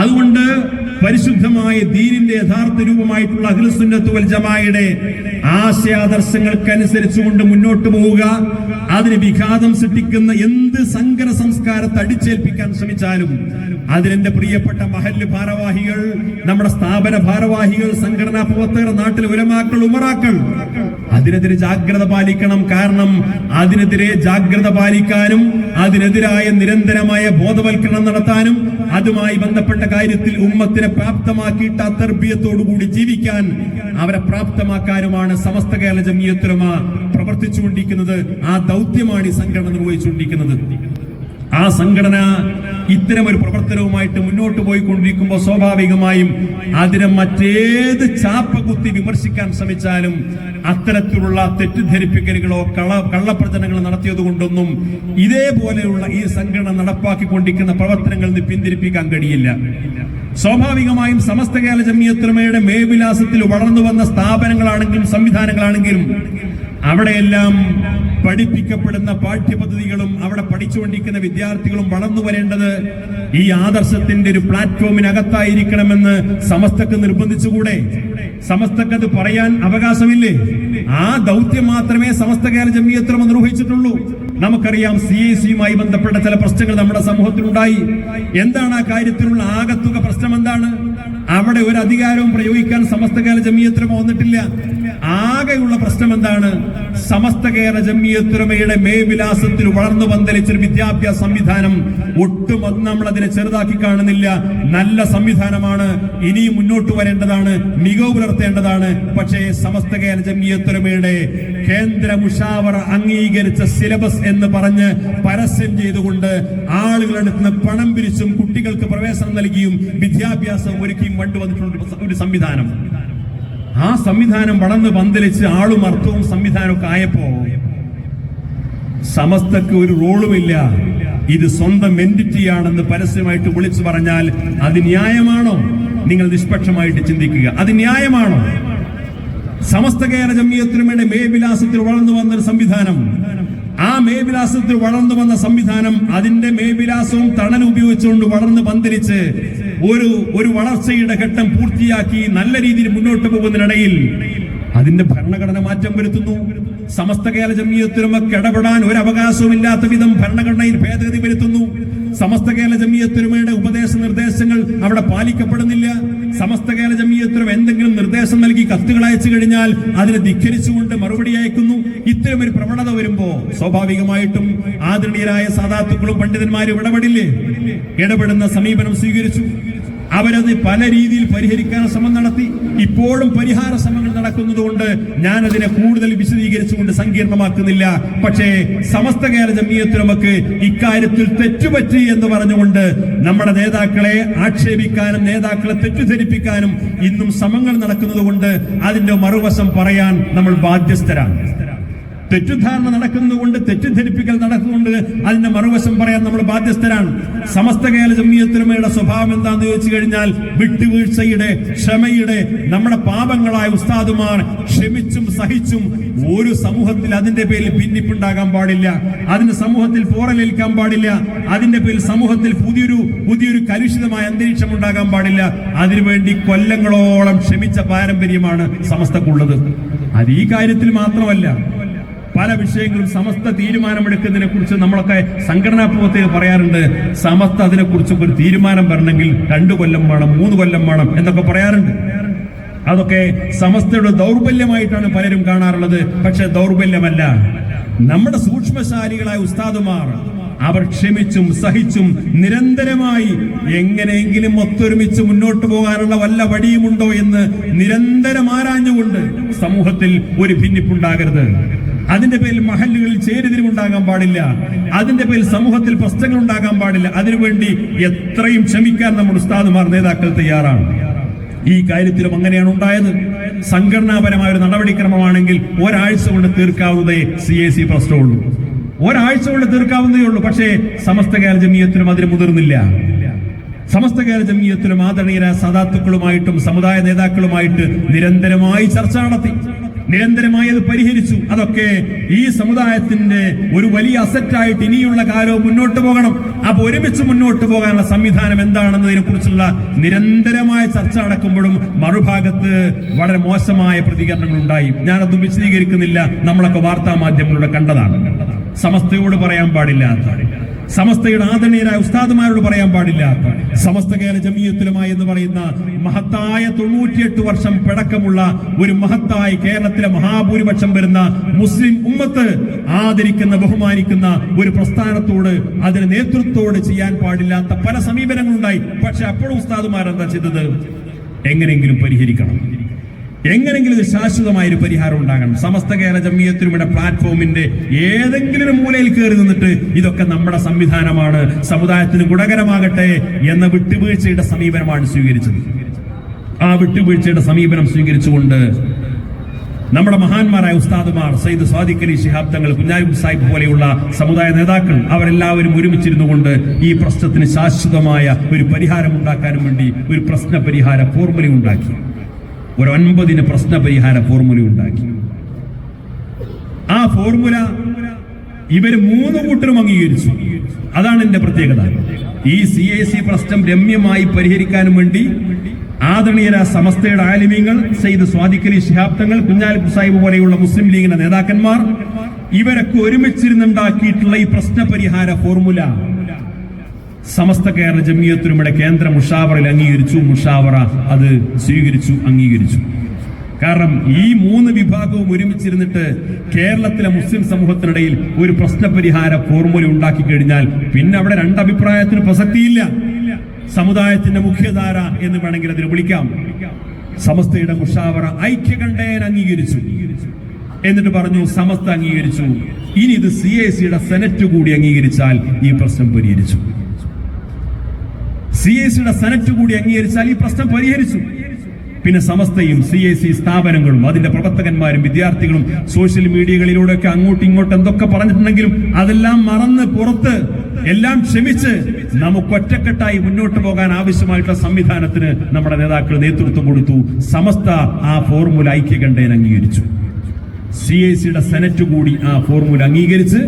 അതുകൊണ്ട് പരിശുദ്ധമായ ദീനിന്റെ യഥാർത്ഥ രൂപമായിട്ടുള്ള അഖിലസുന്നത്ത് വൽ ജമായുടെ ആശയാദർശങ്ങൾക്കനുസരിച്ചുകൊണ്ട് മുന്നോട്ട് പോവുക. അതിന് വിഘാതം സൃഷ്ടിക്കുന്ന എന്ത് സങ്കര സംസ്കാരത്തെ അടിച്ചേൽപ്പിക്കാൻ ശ്രമിച്ചാലും അതിനെന്റെ പ്രിയപ്പെട്ട മഹല്ല് ഭാരവാഹികൾ നമ്മുടെ സ്ഥാപന ഭാരവാഹികൾ സംഘടനാ പ്രവർത്തകർ നാട്ടിലെ ഉലമാക്കൾ ഉമറാക്കൾ അതിനെതിരെ ജാഗ്രത പാലിക്കണം. കാരണം അതിനെതിരെ ജാഗ്രത പാലിക്കാനും അതിനെതിരായ നിരന്തരമായ ബോധവൽക്കരണം നടത്താനും അതുമായി ബന്ധപ്പെട്ട കാര്യത്തിൽ ഉമ്മത്തിനെ പ്രാപ്തമാക്കിയിട്ട് ആ തർബീയത്തോടുകൂടി ജീവിക്കാൻ അവരെ പ്രാപ്തമാക്കാനുമാണ് സമസ്ത കേരള ജമീയത്തുലമ പ്രവർത്തിച്ചുകൊണ്ടിരിക്കുന്നത്. ആ ദൗത്യമാണ് ഈ സംഘടന നിർവഹിച്ചുകൊണ്ടിരിക്കുന്നത്. ആ സംഘടന ഇത്തരം ഒരു പ്രവർത്തനവുമായിട്ട് മുന്നോട്ട് പോയിക്കൊണ്ടിരിക്കുമ്പോൾ സ്വാഭാവികമായും അതിനെ മറ്റേത് ചാപ്പ കുത്തി വിമർശിക്കാൻ ശ്രമിച്ചാലും അത്തരത്തിലുള്ള തെറ്റിദ്ധരിപ്പിക്കലുകളോ കള കള്ളപ്രചനങ്ങൾ നടത്തിയത് കൊണ്ടൊന്നും ഇതേപോലെയുള്ള ഈ സംഘടന നടപ്പാക്കിക്കൊണ്ടിരിക്കുന്ന പ്രവർത്തനങ്ങളിൽ നിന്ന് പിന്തിരിപ്പിക്കാൻ കഴിയില്ല. സ്വാഭാവികമായും സമസ്ത കേരള ജമിയത്രമയുടെ മേവിലാസത്തിൽ വളർന്നു വന്ന സ്ഥാപനങ്ങളാണെങ്കിലും സംവിധാനങ്ങളാണെങ്കിലും അവിടെയെല്ലാം പഠിപ്പിക്കപ്പെടുന്ന പാഠ്യപദ്ധതികളും അവിടെ പഠിച്ചുകൊണ്ടിരിക്കുന്ന വിദ്യാർത്ഥികളും വളർന്നു വരേണ്ടത് ഈ ആദർശത്തിന്റെ ഒരു പ്ലാറ്റ്ഫോമിനകത്തായിരിക്കണമെന്ന് സമസ്തക്ക് നിർബന്ധിച്ചുകൂടെ? സമസ്തക്കത് പറയാൻ അവകാശമില്ലേ? ആ ദൗത്യം മാത്രമേ സമസ്ത കേരള ജമിയത്തുലമ നിർവഹിച്ചിട്ടുള്ളൂ. നമുക്കറിയാം സി എ സിയുമായി ബന്ധപ്പെട്ട ചില പ്രശ്നങ്ങൾ നമ്മുടെ സമൂഹത്തിലുണ്ടായി. എന്താണ് ആ കാര്യത്തിലുള്ള ആകത്തുക പ്രശ്നം എന്താണ്? അവിടെ ഒരു അധികാരവും പ്രയോഗിക്കാൻ സമസ്ത കേരള വന്നിട്ടില്ല. ആകെയുള്ള പ്രശ്നം എന്താണ്? സമസ്ത കേരള ജമിയത്തുലമയുടെ മേവിലാസത്തിൽ വളർന്നു പന്തലിച്ചൊരു വിദ്യാഭ്യാസ സംവിധാനം ഒട്ടും അത് നമ്മൾ അതിനെ ചെറുതാക്കി കാണുന്നില്ല. നല്ല സംവിധാനമാണ്. ഇനിയും മുന്നോട്ട് വരേണ്ടതാണ്. മികവ് പുലർത്തേണ്ടതാണ്. പക്ഷേ സമസ്ത കേരള ജമ്മിയത്തുരമയുടെ കേന്ദ്ര മുഷാവർ അംഗീകരിച്ച സിലബസ് എന്ന് പറഞ്ഞ് പരസ്യം ചെയ്തുകൊണ്ട് ആളുകളെടുത്ത് പണം പിരിച്ചും കുട്ടികൾക്ക് പ്രവേശനം നൽകിയും വിദ്യാഭ്യാസം ഒരുക്കിയും കണ്ടുവന്നിട്ടുള്ള ഒരു സംവിധാനം. ആ സംവിധാനം വളർന്ന് പന്തലിച്ച് ആളും അർത്ഥവും സംവിധാനമൊക്കെ ആയപ്പോ സമസ്തക്ക് ഒരു റോളുമില്ല. ഇത് സ്വന്തം എന്റിറ്റിയാണെന്ന് പരസ്യമായിട്ട് വിളിച്ചു പറഞ്ഞാൽ അത് ന്യായമാണോ? നിങ്ങൾ നിഷ്പക്ഷമായിട്ട് ചിന്തിക്കുക. അത് ന്യായമാണോ? സമസ്ത കേരള ജമിയത്തിനുമേടെ മേവിലാസത്തിൽ വളർന്നു വന്ന ഒരു സംവിധാനം. ആ മേവിലാസത്തിൽ വളർന്നു വന്ന സംവിധാനം അതിന്റെ മേവിലാസവും തണൽ ഉപയോഗിച്ചുകൊണ്ട് വളർന്ന് പന്തലിച്ച് ഒരു ഒരു വളർച്ചയുടെ ഘട്ടം പൂർത്തിയാക്കി നല്ല രീതിയിൽ മുന്നോട്ട് പോകുന്നതിനിടയിൽ അതിന്റെ ഭരണഘടന മാറ്റം വരുത്തുന്നു. സമസ്ത കേരള ജമീയത്തിനുമൊക്കെ ഇടപെടാൻ ഒരു അവകാശവും ഇല്ലാത്ത വിധം ഭരണഘടനയിൽ ഭേദഗതി വരുത്തുന്നു. സമസ്ത കേരള ജമീയത്തിനുമയുടെ ഉപദേശ നിർദ്ദേശങ്ങൾ അവിടെ പാലിക്കപ്പെടുന്നില്ല. സമസ്ത കേരള ജമീയത്തിനും എന്തെങ്കിലും നിർദ്ദേശം നൽകി കത്തുകൾ അയച്ചു കഴിഞ്ഞാൽ അതിനെ ധിഖരിച്ചുകൊണ്ട് മറുപടി അയക്കുന്നു. ഇത്തരം ഒരു പ്രവണത വരുമ്പോ സ്വാഭാവികമായിട്ടും ആദരണീയരായ സാധാത്തുക്കളും പണ്ഡിതന്മാരും ഇടപെടില്ലേ? ഇടപെടുന്ന സമീപനം സ്വീകരിച്ചു. അവരത് പല രീതിയിൽ പരിഹരിക്കാൻ ശ്രമം നടത്തി. ഇപ്പോഴും പരിഹാര ശ്രമങ്ങൾ നടക്കുന്നതുകൊണ്ട് ഞാൻ അതിനെ കൂടുതൽ വിശദീകരിച്ചുകൊണ്ട് സങ്കീർണമാക്കുന്നില്ല. പക്ഷേ സമസ്ത കേരള ജമീയത്ത് നമുക്ക് ഇക്കാര്യത്തിൽ തെറ്റുപറ്റി എന്ന് പറഞ്ഞുകൊണ്ട് നമ്മുടെ നേതാക്കളെ ആക്ഷേപിക്കാനും നേതാക്കളെ തെറ്റിദ്ധരിപ്പിക്കാനും ഇന്നും ശ്രമങ്ങൾ നടക്കുന്നതുകൊണ്ട് അതിന്റെ മറുവശം പറയാൻ നമ്മൾ ബാധ്യസ്ഥരാണ്. തെറ്റിദ്ധാരണ നടക്കുന്നതുകൊണ്ട് തെറ്റിദ്ധരിപ്പിക്കൽ നടക്കുന്നുണ്ട് അതിന്റെ മറുവശം പറയാൻ നമ്മൾ ബാധ്യസ്ഥരാണ്. സമസ്ത കേരള ജമ്മിയത്തിനുമയുടെ സ്വഭാവം എന്താന്ന് ചോദിച്ചു കഴിഞ്ഞാൽ വിട്ടുവീഴ്ചയുടെ ക്ഷമയുടെ നമ്മുടെ പാപങ്ങളായ ഉസ്താദുമാർ ക്ഷമിച്ചും സഹിച്ചും ഒരു സമൂഹത്തിൽ അതിന്റെ പേരിൽ ഭിന്നിപ്പുണ്ടാകാൻ പാടില്ല. അതിന് സമൂഹത്തിൽ പോറലേൽക്കാൻ പാടില്ല. അതിന്റെ പേരിൽ സമൂഹത്തിൽ പുതിയൊരു പുതിയൊരു കലുഷിതമായ അന്തരീക്ഷം ഉണ്ടാകാൻ പാടില്ല. അതിനുവേണ്ടി കൊല്ലങ്ങളോളം ക്ഷമിച്ച പാരമ്പര്യമാണ് സമസ്തക്കുള്ളത്. അത് ഈ കാര്യത്തിൽ മാത്രമല്ല. പല വിഷയങ്ങളും സമസ്ത തീരുമാനമെടുക്കുന്നതിനെ കുറിച്ച് നമ്മളൊക്കെ സംഘടനാ പ്രവർത്തകർ പറയാറുണ്ട്. സമസ്ത അതിനെക്കുറിച്ച് ഒരു തീരുമാനം വരണമെങ്കിൽ രണ്ടു കൊല്ലം വേണം മൂന്ന് കൊല്ലം വേണം എന്നൊക്കെ പറയാറുണ്ട്. അതൊക്കെ സമസ്തയുടെ ദൗർബല്യമായിട്ടാണ് പലരും കാണാറുള്ളത്. പക്ഷെ ദൗർബല്യമല്ല. നമ്മുടെ സൂക്ഷ്മശാലികളായ ഉസ്താദുമാർ അവർ ക്ഷമിച്ചും സഹിച്ചും നിരന്തരമായി എങ്ങനെയെങ്കിലും ഒത്തൊരുമിച്ച് മുന്നോട്ട് പോകാനുള്ള വല്ല വഴിയുമുണ്ടോ എന്ന് നിരന്തരം ആരാഞ്ഞുകൊണ്ട് സമൂഹത്തിൽ ഒരു ഭിന്നിപ്പുണ്ടാകരുത്. അതിന്റെ പേരിൽ മഹല്ലുകളിൽ ചേരുതിരിവുണ്ടാകാൻ പാടില്ല. അതിന്റെ പേരിൽ സമൂഹത്തിൽ പ്രശ്നങ്ങൾ ഉണ്ടാകാൻ പാടില്ല. അതിനുവേണ്ടി എത്രയും ക്ഷമിക്കാൻ നമ്മുടെ ഉസ്താദുമാർ നേതാക്കൾ തയ്യാറാണ്. ഈ കാര്യത്തിലും അങ്ങനെയാണ് ഉണ്ടായത്. സംഘടനാപരമായ ഒരു നടപടിക്രമമാണെങ്കിൽ ഒരാഴ്ച കൊണ്ട് തീർക്കാവുന്നതേ സി എ സി പ്രശ്നമുള്ളൂ. ഒരാഴ്ച കൊണ്ട് തീർക്കാവുന്നതേ ഉള്ളൂ. പക്ഷേ സമസ്ത കേരള ജമീയത്തിനും അതിന് മുതിർന്നില്ല. സമസ്ത കേരള ജമീയത്തിലും ആദരണീയരായ സദാത്തുക്കളുമായിട്ടും സമുദായ നേതാക്കളുമായിട്ട് നിരന്തരമായി ചർച്ച നടത്തി. നിരന്തരമായി അത് പരിഹരിച്ചു. അതൊക്കെ ഈ സമുദായത്തിന്റെ ഒരു വലിയ അസറ്റായിട്ട് ഇനിയുള്ള കാലവും മുന്നോട്ട് പോകണം. അപ്പൊ ഒരുമിച്ച് മുന്നോട്ട് പോകാനുള്ള സംവിധാനം എന്താണെന്നതിനെ കുറിച്ചുള്ള നിരന്തരമായ ചർച്ച നടക്കുമ്പോഴും മറുഭാഗത്ത് വളരെ മോശമായ പ്രതികരണങ്ങൾ ഉണ്ടായി. ഞാനത് വിശദീകരിക്കുന്നില്ല. നമ്മളൊക്കെ വാർത്താ മാധ്യമങ്ങളിലൂടെ കണ്ടതാണ്. സമസ്തയോട് പറയാൻ പാടില്ലാത്ത സമസ്തയുടെ ആദരണീയരായ ഉസ്താദുമാരോട് പറയാൻ പാടില്ല. സമസ്ത കേരള ജമീയത്തിലുമായി എന്ന് പറയുന്ന മഹത്തായ തൊണ്ണൂറ്റിയെട്ട് വർഷം പിടക്കമുള്ള ഒരു മഹത്തായ കേരളത്തിലെ മഹാഭൂരിപക്ഷം വരുന്ന മുസ്ലിം ഉമ്മത്ത് ആദരിക്കുന്ന ബഹുമാനിക്കുന്ന ഒരു പ്രസ്ഥാനത്തോട് അതിന് നേതൃത്വത്തോട് ചെയ്യാൻ പാടില്ലാത്ത പല സമീപനങ്ങളുണ്ടായി. പക്ഷെ അപ്പോഴും ഉസ്താദുമാരെന്താ ചെയ്തത്? എങ്ങനെയെങ്കിലും പരിഹരിക്കണം. എങ്ങനെങ്കിലും ഇത് ശാശ്വതമായ ഒരു പരിഹാരം ഉണ്ടാകണം. സമസ്ത കേരള ജമീയത്തിനുമിടെ പ്ലാറ്റ്ഫോമിന്റെ ഏതെങ്കിലും മൂലയിൽ കയറി നിന്നിട്ട് ഇതൊക്കെ നമ്മുടെ സംവിധാനമാണ് സമുദായത്തിന് ഗുണകരമാകട്ടെ എന്ന വിട്ടുവീഴ്ചയുടെ സമീപനമാണ് സ്വീകരിച്ചത്. ആ വിട്ടുവീഴ്ചയുടെ സമീപനം സ്വീകരിച്ചുകൊണ്ട് നമ്മുടെ മഹാന്മാരായ ഉസ്താദുമാർ സയ്യിദ് സ്വാദിഖ് അലി ശിഹാബ് തങ്ങൾ കുഞ്ഞാലിബ് സാഹിബ് പോലെയുള്ള സമുദായ നേതാക്കൾ അവരെല്ലാവരും ഒരുമിച്ചിരുന്നു കൊണ്ട് ഈ പ്രശ്നത്തിന് ശാശ്വതമായ ഒരു പരിഹാരം ഉണ്ടാക്കാനും വേണ്ടി ഒരു പ്രശ്ന പരിഹാര ഫോർമുല ഉണ്ടാക്കി. ഒരു ഒൻപതിന് പ്രശ്ന പരിഹാര ഫോർമുല ഉണ്ടാക്കി. ആ ഫോർമുല ഇവർ മൂന്ന് കൂട്ടരും അംഗീകരിച്ചു. അതാണ് എന്റെ പ്രത്യേകത. ഈ സി എ സി പ്രശ്നം രമ്യമായി പരിഹരിക്കാനും വേണ്ടി ആദരണീയര സമസ്തയുടെ ആലിമ്യങ്ങൾ സെയ്ദ് സ്വാദിഖലി ശിഹാബ്ദങ്ങൾ കുഞ്ഞാലിപ്പ് സാഹിബ് പോലെയുള്ള മുസ്ലിം ലീഗിന്റെ നേതാക്കന്മാർ ഇവരൊക്കെ ഒരുമിച്ചിരുന്നുണ്ടാക്കിയിട്ടുള്ള ഈ പ്രശ്ന പരിഹാര ഫോർമുല സമസ്ത കേരള ജമിയത്തിനുമിടെ കേന്ദ്ര മുഷാവറയിൽ അംഗീകരിച്ചു. മുഷാവറ അത് സ്വീകരിച്ചു അംഗീകരിച്ചു. കാരണം ഈ മൂന്ന് വിഭാഗവും ഒരുമിച്ചിരുന്നിട്ട് കേരളത്തിലെ മുസ്ലിം സമൂഹത്തിനിടയിൽ ഒരു പ്രശ്നപരിഹാര ഫോർമുല ഉണ്ടാക്കി കഴിഞ്ഞാൽ പിന്നെ അവിടെ രണ്ടഭിപ്രായത്തിന് പ്രസക്തിയില്ല. സമുദായത്തിന്റെ മുഖ്യധാര എന്ന് വേണമെങ്കിൽ അതിന് വിളിക്കാം. സമസ്തയുടെ മുഷാവറ ഐക്യകണ്ഠേന അംഗീകരിച്ചു. എന്നിട്ട് പറഞ്ഞു സമസ്ത അംഗീകരിച്ചു. ഇനി ഇത് സി എ സിയുടെ സെനറ്റ് കൂടി അംഗീകരിച്ചാൽ ഈ പ്രശ്നം പരിഹരിച്ചു. സി എ സിയുടെ സെനറ്റ് കൂടി അംഗീകരിച്ചാൽ ഈ പ്രശ്നം പരിഹരിച്ചു. പിന്നെ സമസ്തയും സി എ സി സ്ഥാപനങ്ങളും അതിന്റെ പ്രവർത്തകന്മാരും വിദ്യാർത്ഥികളും സോഷ്യൽ മീഡിയകളിലൂടെയൊക്കെ അങ്ങോട്ടും ഇങ്ങോട്ടും എന്തൊക്കെ പറഞ്ഞിട്ടുണ്ടെങ്കിലും അതെല്ലാം മറന്ന് പുറത്ത് എല്ലാം ക്ഷമിച്ച് നമുക്ക് ഒറ്റക്കെട്ടായി മുന്നോട്ട് പോകാൻ ആവശ്യമായിട്ടുള്ള സംവിധാനത്തിന് നമ്മുടെ നേതാക്കൾ നേതൃത്വം കൊടുത്തു. സമസ്ത ആ ഫോർമുല ഐക്യകണ്ഠേന അംഗീകരിച്ചു. സി ഐ സിയുടെ സെനറ്റ് കൂടി ആ ഫോർമുല അംഗീകരിച്ച്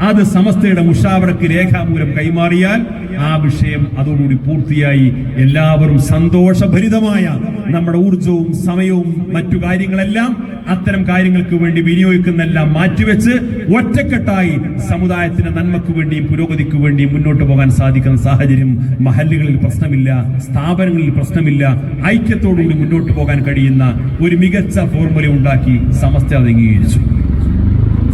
അത് സമസ്തയുടെ മുഷാവറക്ക് രേഖാമൂലം കൈമാറിയാൽ ആ വിഷയം അതോടുകൂടി പൂർത്തിയായി. എല്ലാവരും സന്തോഷഭരിതമായ നമ്മുടെ ഊർജവും സമയവും മറ്റു കാര്യങ്ങളെല്ലാം അത്തരം കാര്യങ്ങൾക്ക് വേണ്ടി വിനിയോഗിക്കുന്നെല്ലാം മാറ്റിവെച്ച് ഒറ്റക്കെട്ടായി സമുദായത്തിന്റെ നന്മക്ക് വേണ്ടിയും പുരോഗതിക്ക് വേണ്ടിയും മുന്നോട്ട് പോകാൻ സാധിക്കുന്ന സാഹചര്യം മഹല്ലുകളിൽ പ്രശ്നമില്ല സ്ഥാപനങ്ങളിൽ പ്രശ്നമില്ല ഐക്യത്തോടുകൂടി മുന്നോട്ട് പോകാൻ കഴിയുന്ന ഒരു മികച്ച ഫോർമുല ഉണ്ടാക്കി സമസ്ത അംഗീകരിച്ചു.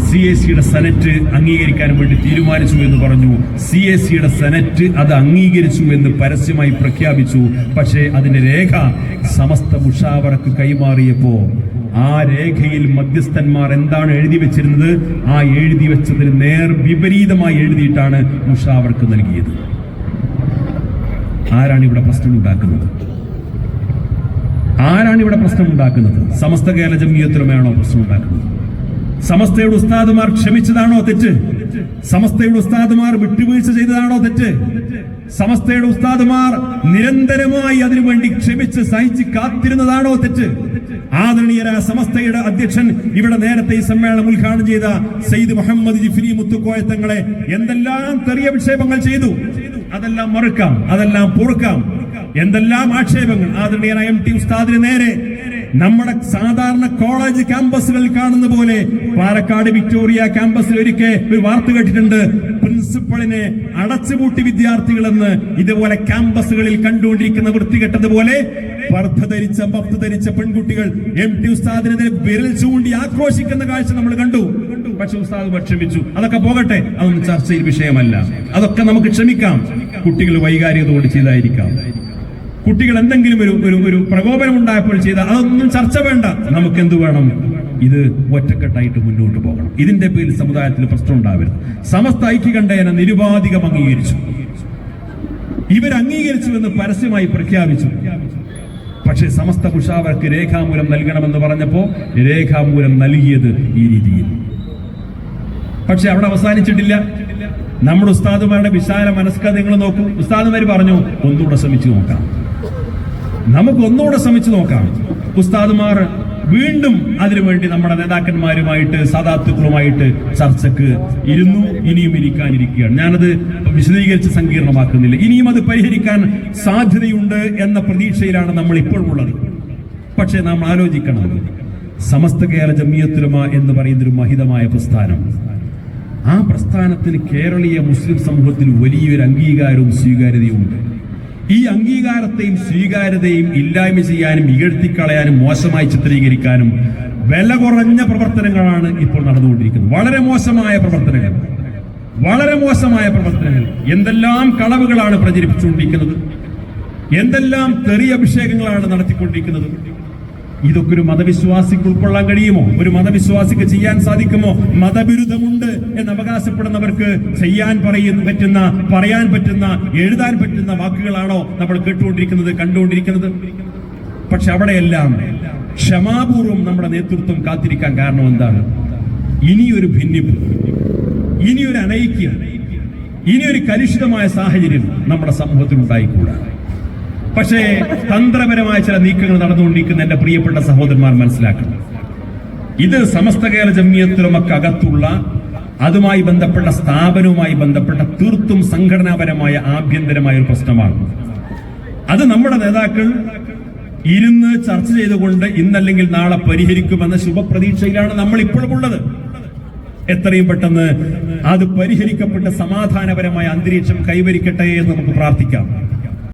സി എ സിയുടെ സെനറ്റ് അംഗീകരിക്കാൻ വേണ്ടി തീരുമാനിച്ചു എന്ന് പറഞ്ഞു. സി എ സിയുടെ സെനറ്റ് അത് അംഗീകരിച്ചു എന്ന് പരസ്യമായി പ്രഖ്യാപിച്ചു. പക്ഷേ അതിന്റെ രേഖ സമസ്ത മുഷാവറക്ക് കൈമാറിയപ്പോ ആ രേഖയിൽ മധ്യസ്ഥന്മാർ എന്താണ് എഴുതി വെച്ചിരുന്നത്? ആ എഴുതി വെച്ചതിന് നേർ വിപരീതമായി എഴുതിയിട്ടാണ് മുഷാവർക്ക് നൽകിയത്. ആരാണ് ഇവിടെ പ്രശ്നം ഉണ്ടാക്കുന്നത്? ആരാണ് ഇവിടെ പ്രശ്നം ഉണ്ടാക്കുന്നത്? സമസ്ത കേരള ജമീയത്തിലുമാണോ പ്രശ്നം ഉണ്ടാക്കുന്നത്? സമസ്തയുടെ ഉസ്താദുമാർ ക്ഷമിച്ചതാണോ തെറ്റ്? സമസ്തയുടെ ഉസ്താദുമാർ വിട്ടുവീഴ്ച ചെയ്തതാണോ തെറ്റ്? സമസ്തയുടെ ഉസ്താദുമാർ നിരന്തരമായി അതിനുവേണ്ടി ക്ഷമിച്ച് സഹിച്ച് കാത്തിരുന്നതാണോ തെറ്റ്? ആദരണീയരായ സമസ്തയുടെ അധ്യക്ഷൻ ഇവിടെ നേരത്തെ ഈ സമ്മേളനം ഉദ്ഘാടനം ചെയ്ത സയ്യിദ് മുഹമ്മദ് മുത്തുക്കോയ തങ്ങളെ എന്തെല്ലാം തെറിയ വിക്ഷേപങ്ങൾ ചെയ്തു? അതെല്ലാം മറുക്കാം അതെല്ലാം പൊറുക്കാം. എന്തെല്ലാം ആക്ഷേപങ്ങൾ? ആദരണീയനായ എം ടി ഉസ്താദിന് നേരെ നമ്മുടെ സാധാരണ കോളേജ് ക്യാമ്പസുകളിൽ കാണുന്ന പോലെ പാലക്കാട് വിക്ടോറിയ ക്യാമ്പസിൽ ഒരിക്കൽ ഒരു വാർത്ത കേട്ടിട്ടുണ്ട്. പ്രിൻസിപ്പളിനെ അടച്ചുപൂട്ടി വിദ്യാർത്ഥികളെന്ന് ഇതുപോലെ ക്യാമ്പസുകളിൽ കണ്ടുകൊണ്ടിരിക്കുന്ന വൃത്തികെട്ടതുപോലെ പർദ്ധ ധരിച്ച പത്ത് ധരിച്ച പെൺകുട്ടികൾ എം ടി ഉസ്താദിനെതിരെ വിരൽ ചൂണ്ടി ആക്രോശിക്കുന്ന കാഴ്ച നമ്മൾ കണ്ടു. പക്ഷെ ഉസ്താദ് ക്ഷമിച്ചു അതൊക്കെ പോകട്ടെ. അതൊന്നും ചർച്ചയിൽ വിഷയമല്ല. അതൊക്കെ നമുക്ക് ക്ഷമിക്കാം. കുട്ടികൾ വൈകാരികത കൊണ്ട് ചെയ്തായിരിക്കാം. കുട്ടികൾ എന്തെങ്കിലും ഒരു ഒരു ഒരു പ്രകോപനം ഉണ്ടായപ്പോൾ ചെയ്ത അതൊന്നും ചർച്ച വേണ്ട. നമുക്ക് എന്ത് വേണം? ഇത് ഒറ്റക്കെട്ടായിട്ട് മുന്നോട്ട് പോകണം. ഇതിന്റെ പേരിൽ സമുദായത്തിൽ പ്രശ്നം ഉണ്ടാവരുത്. സമസ്ത ഐക്യകണ്ഠേന നിരുപാധികം അംഗീകരിച്ചു. ഇവർ അംഗീകരിച്ചു എന്ന് പരസ്യമായി പ്രഖ്യാപിച്ചു. പക്ഷേ സമസ്ത കുഷാവർക്ക് രേഖാമൂലം നൽകണമെന്ന് പറഞ്ഞപ്പോ രേഖാമൂലം നൽകിയത് ഈ രീതിയിൽ. പക്ഷെ അവിടെ അവസാനിച്ചിട്ടില്ല. നമ്മുടെ ഉസ്താദുമാരുടെ വിശാല മനസ്കത നിങ്ങൾ നോക്കൂ. ഉസ്താദുമാർ പറഞ്ഞു ഒന്നുകൂടെ ശ്രമിച്ചു നോക്കാം. നമുക്ക് ഒന്നുകൂടെ ശ്രമിച്ചു നോക്കാം. ഉസ്താദുമാർ വീണ്ടും അതിനുവേണ്ടി നമ്മുടെ നേതാക്കന്മാരുമായിട്ട് സാധാത്തുക്കളുമായിട്ട് ചർച്ചക്ക് ഇരുന്നു ഇനിയും ഇരിക്കാനിരിക്കുകയാണ്. ഞാനത് വിശദീകരിച്ച് സങ്കീർണമാക്കുന്നില്ല. ഇനിയും അത് പരിഹരിക്കാൻ സാധ്യതയുണ്ട് എന്ന പ്രതീക്ഷയിലാണ് നമ്മൾ ഇപ്പോഴുള്ളത് പക്ഷേ നാം ആലോചിക്കണം. സമസ്ത കേരള ജമിയത്തുലമ എന്ന് പറയുന്ന ഒരു മഹിതമായ പ്രസ്ഥാനം. ആ പ്രസ്ഥാനത്തിന് കേരളീയ മുസ്ലിം സമൂഹത്തിൽ വലിയൊരു അംഗീകാരവും സ്വീകാര്യതയും ഉണ്ട് ഈ അംഗീകാരത്തെയും സ്വീകാര്യതയും ഇല്ലായ്മ ചെയ്യാനും ഇകഴ്ത്തിക്കളയാനും മോശമായി ചിത്രീകരിക്കാനും വില കുറഞ്ഞ പ്രവർത്തനങ്ങളാണ് ഇപ്പോൾ നടന്നുകൊണ്ടിരിക്കുന്നത്. വളരെ മോശമായ പ്രവർത്തനങ്ങൾ. വളരെ മോശമായ പ്രവർത്തനങ്ങൾ. എന്തെല്ലാം കളവുകളാണ് പ്രചരിപ്പിച്ചുകൊണ്ടിരിക്കുന്നത്? എന്തെല്ലാം തെറി അഭിഷേകങ്ങളാണ് നടത്തിക്കൊണ്ടിരിക്കുന്നത്? ഇതൊക്കെ ഒരു മതവിശ്വാസിക്ക് ഉൾക്കൊള്ളാൻ കഴിയുമോ? ഒരു മതവിശ്വാസിക്ക് ചെയ്യാൻ സാധിക്കുമോ? മതവിരുദ്ധമുണ്ട് എന്ന് അവകാശപ്പെടുന്നവർക്ക് ചെയ്യാൻ പറയുന്ന പറ്റുന്ന പറയാൻ പറ്റുന്ന എഴുതാൻ പറ്റുന്ന വാക്കുകളാണോ നമ്മൾ കേട്ടുകൊണ്ടിരിക്കുന്നത് കണ്ടുകൊണ്ടിരിക്കുന്നത്? പക്ഷെ അവിടെയെല്ലാം ക്ഷമാപൂർവം നമ്മുടെ നേതൃത്വം കാത്തിരിക്കാൻ കാരണം എന്താണ്? ഇനിയൊരു ഭിന്നിപ്പ് ഇനിയൊരു അനൈക്യം ഇനിയൊരു കലുഷിതമായ സാഹചര്യം നമ്മുടെ സമൂഹത്തിൽ ഉണ്ടായിക്കൂടാ പക്ഷേ തന്ത്രപരമായ ചില നീക്കങ്ങൾ നടന്നുകൊണ്ടിരിക്കുന്ന എന്റെ പ്രിയപ്പെട്ട സഹോദരന്മാർ മനസ്സിലാക്കണം. ഇത് സമസ്ത കേരള ജമ്മിയത്തിലുമൊക്കെ അകത്തുള്ള അതുമായി ബന്ധപ്പെട്ട സ്ഥാപനവുമായി ബന്ധപ്പെട്ട തീർത്തും സംഘടനാപരമായ ആഭ്യന്തരമായ ഒരു പ്രശ്നമാണ്. അത് നമ്മുടെ നേതാക്കൾ ഇരുന്ന് ചർച്ച ചെയ്തുകൊണ്ട് ഇന്നല്ലെങ്കിൽ നാളെ പരിഹരിക്കുമെന്ന ശുഭപ്രതീക്ഷയിലാണ് നമ്മൾ ഇപ്പോഴും ഉള്ളത്. എത്രയും പെട്ടെന്ന് അത് പരിഹരിക്കപ്പെട്ട് സമാധാനപരമായ അന്തരീക്ഷം കൈവരിക്കട്ടെ എന്ന് നമുക്ക് പ്രാർത്ഥിക്കാം.